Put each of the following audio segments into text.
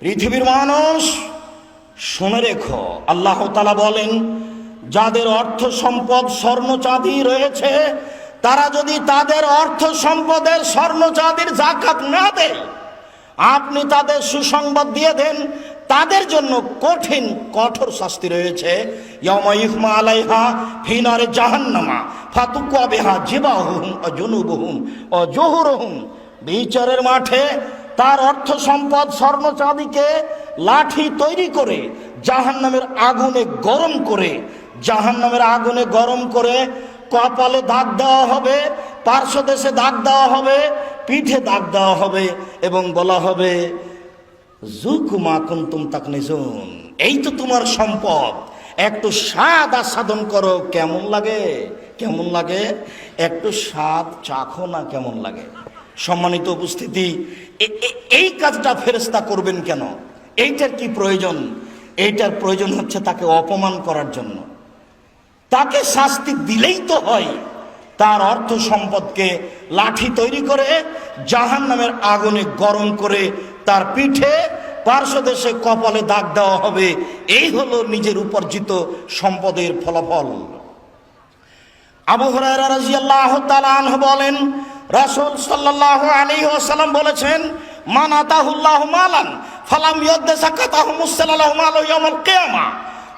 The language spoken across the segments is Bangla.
পৃথিবীর মানুষ, শুনে রেখো, আল্লাহ তালা বলেন, যাদের অর্থ সম্পদ স্বর্ণ চাঁদি রয়েছে, তারা যদি তাদের অর্থ সম্পদের স্বর্ণ চাঁদির জাকাত না দেয়, আপনি তাদের সুসংবাদ দিয়ে দেন, তাদের জন্য কঠিন, কঠোর শাস্তি রয়েছে। আলাইহা বিচারের মাঠে তার অর্থ সম্পদ স্বর্ণ চাঁদিকে লাঠি তৈরি করে জাহান্নামের আগুনে গরম করে, জাহান্নামের আগুনে গরম করে কপালে দাগ দেওয়া হবে, পার্শ্বদেশে দাগ দেওয়া হবে, পিঠে দাগ দেওয়া হবে এবং বলা হবে জুকুমা কুন্তুম তাকনিজুন এই তো তোমার সম্পদ। একটু স্বাদ আস্বাদন করো, কেমন লাগে? কেমন লাগে? একটু স্বাদ চাখো না, কেমন লাগে? সম্মানিত উপস্থিতি এই কাজটা ফেরেস্তা করবেন কেন? এইটার কি প্রয়োজন? এইটার প্রয়োজন হচ্ছে তাকে অপমান করার জন্য। তাকে শাস্তি দিলেই তো হয়। তার অর্থ সম্পদকে লাঠি তৈরি করে জাহান নামের আগুনে গরম করে তার পিঠে পার্শ্বদেশে কপালে দাগ দেওয়া হবে। এই হলো নিজের উপার্জিত সম্পদের ফলাফল। আবু হুরায়রা রাদিয়াল্লাহু তাআলা বলেন রাসূল সাল্লাল্লাহু আলী ওয়াসাল্লাম বলেছেন মান মালান, ফালাম কিয়ামা।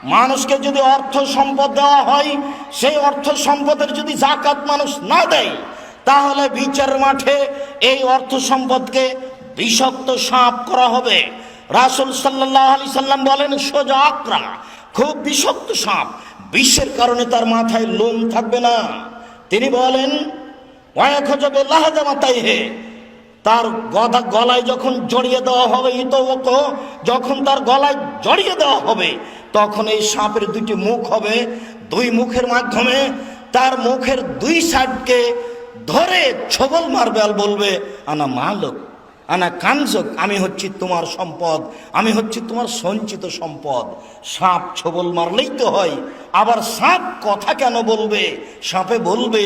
মানুষকে যদি অর্থ সম্পদ দেওয়া হয়, সেই অর্থ সম্পদের যদি জাকাত মানুষ না দেয়, তাহলে বিচার মাঠে এই অর্থ সম্পদকে বিষাক্ত সাপ করা হবে। রাসূল সাল্লাল্লাহু আলাইহি সাল্লাম বলেন, সোজা আকরা খুব বিষাক্ত সাপ বিশ্বের কারণে তার মাথায় লোম থাকবে না। তিনি বলেন তার গদা গলায় যখন জড়িয়ে দেওয়া হবে ইত যখন তার গলায় জড়িয়ে দেওয়া হবে, তখন এই সাপের দুইটি মুখ হবে। দুই মুখের মাধ্যমে তার মুখের দুই সাইডকে ধরে ছবল মারবে আর বলবে, আনা মালক আনা কাঞ্জক আমি হচ্ছি তোমার সম্পদ, আমি হচ্ছি তোমার সঞ্চিত সম্পদ। সাপ ছবল মারলেই তো হয়, আবার সাপ কথা কেন বলবে? সাপে বলবে,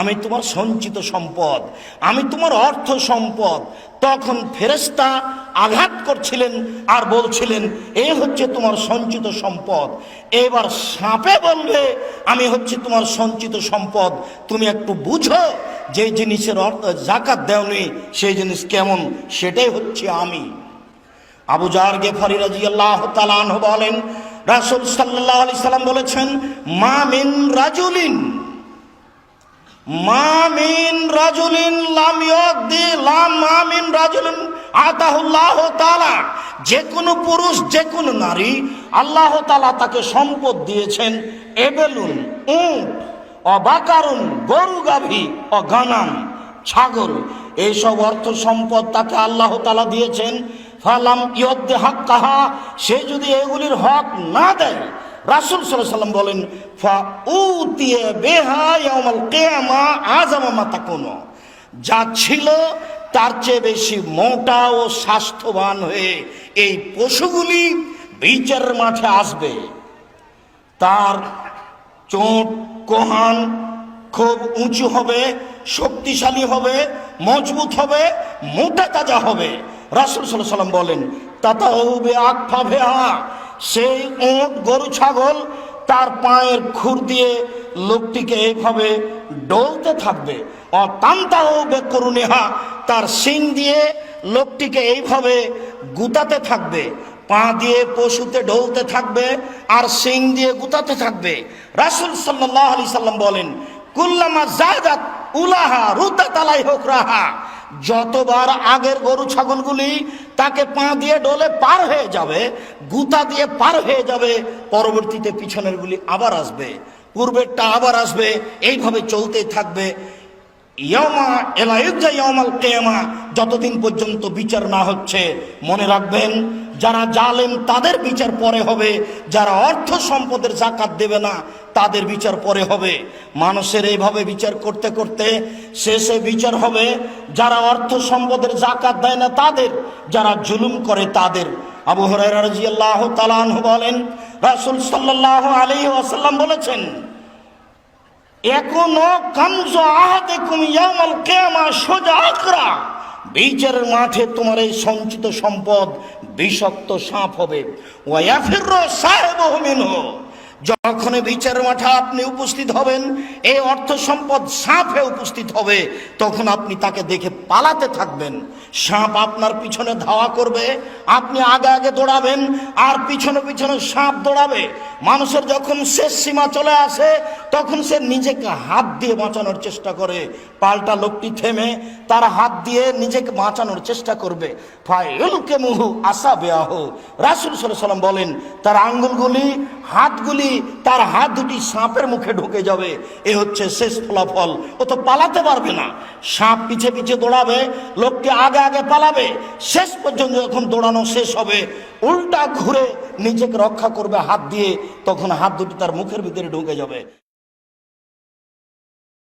আমি তোমার সঞ্চিত সম্পদ, আমি তোমার অর্থ সম্পদ। তখন ফেরেস্তা আঘাত করছিলেন আর বলছিলেন, এ হচ্ছে তোমার সঞ্চিত সম্পদ। এবার সাপে বলবে আমি হচ্ছে তোমার সঞ্চিত সম্পদ। তুমি একটু বুঝো যে জিনিসের অর্থ জাকাত দেওনি, সেই জিনিস কেমন? সেটাই হচ্ছে আমি। আবু জার গেফারি রাজি আল্লাহ তালাহ বলেন, রাসুল সাল্লাহ আলি সাল্লাম বলেছেন, মা মিন রাজুলিন মা মিন রাজুলিন লাম ইয়াদি লাম মা রাজুলিন আতাহুল্লাহ তাআলা। যে কোনো পুরুষ, যে কোনো নারী আল্লাহ তাআলা তাকে সম্পদ দিয়েছেন, এবেলুন, উট, অবাকারুন গরু গাভী ও গানাম ছাগল। এইসব অর্থ সম্পদ তাকে আল্লাহ তালা দিয়েছেন। ফালাম ইয়দ্দে হক কাহা সে যদি এগুলির হক না দেয় রাসুল সাল্লাম বলেন যা ছিল তার চেয়ে বেশি মোটা ও স্বাস্থ্যবান হয়ে এই পশুগুলি বিচারের মাঠে আসবে। তার চোট, কোহান খুব উঁচু হবে, শক্তিশালী হবে, মজবুত হবে, মোটা তাজা হবে। রাসুল সাল্লাম বলেন তাতা হবে আকফা ভেহা সেই উঁট, গরু, ছাগল তার পায়ের খুর দিয়ে লোকটিকে এইভাবে ডলতে থাকবে। অতান্তা হবে করুণেহা তার সিং দিয়ে লোকটিকে এইভাবে গুতাতে থাকবে। পা দিয়ে পশুতে ঢলতে থাকবে আর সিং দিয়ে গুতাতে থাকবে। রাসুল সাল্লাহ আলি সাল্লাম বলেন, কুল্লামা জায়দাত উলাহা রুদা তালাই হোক রাহা যতবার আগের গরু ছাগলগুলি তাকে পা দিয়ে ডলে পার হয়ে যাবে, গুতা দিয়ে পার হয়ে যাবে, পরবর্তীতে পিছনের গুলি আবার আসবে, পূর্বেরটা আবার আসবে, এইভাবে চলতেই থাকবে। ইয়মা এলাইজা ইয়মাল কেয়ামা, যতদিন পর্যন্ত বিচার না হচ্ছে, মনে রাখবেন, যারা জালেম তাদের বিচার পরে হবে, যারা অর্থ সম্পদের জাকাত দেবে না, তাদের বিচার পরে হবে। মানুষের এইভাবে বিচার করতে করতে শেষে বিচার হবে, যারা অর্থ সম্পদের জাকাত দেয় না তাদের, যারা জুলুম করে তাদের। আবু হরাইরা রাদিয়াল্লাহু তাআলা আনহু বলেন, রাসূল সাল্লাল্লাহু আলাইহি ওয়াসাল্লাম বলেছেন এখনও কামজ আহাদেকুম ইয়াউমাল কিয়ামা সোজা আকরা বিচারের মাঠে তোমার এই সঞ্চিত সম্পদ বিষাক্ত সাপ হবে। ওয়াফির সাহেব মিনহু। যখন বিচার মাঠে আপনি উপস্থিত হবেন, এই অর্থ সম্পদ সাপ উপস্থিত হবে, তখন আপনি তাকে দেখে পালাতে থাকবেন। সাপ আপনার পিছনে ধাওয়া করবে, আপনি আগে আগে দৌড়াবেন, আর পিছনে পিছনে সাপ দৌড়াবে। মানুষের যখন শেষ সীমা চলে আসে, তখন সে নিজেকে হাত দিয়ে বাঁচানোর চেষ্টা করে। পাল্টা লোকটি থেমে তার হাত দিয়ে নিজেকে বাঁচানোর চেষ্টা করবে। ফাইলকে মুহু আসা বেয়াহ রাসুল সাল্লাম বলেন, তার আঙ্গুলগুলি, হাতগুলি তার হাত দুটি সাপের মুখে ঢুকে যাবে। এ হচ্ছে শেষ ফলাফল। ও তো পালাতে পারবে না। সাপ পিছে পিছে দৌড়াবে, লোককে আগে আগে পালাবে। শেষ পর্যন্ত যখন দৌড়ানো শেষ হবে, উল্টা ঘুরে নিজেকে রক্ষা করবে হাত দিয়ে, তখন হাত দুটি তার মুখের ভিতরে ঢুকে যাবে।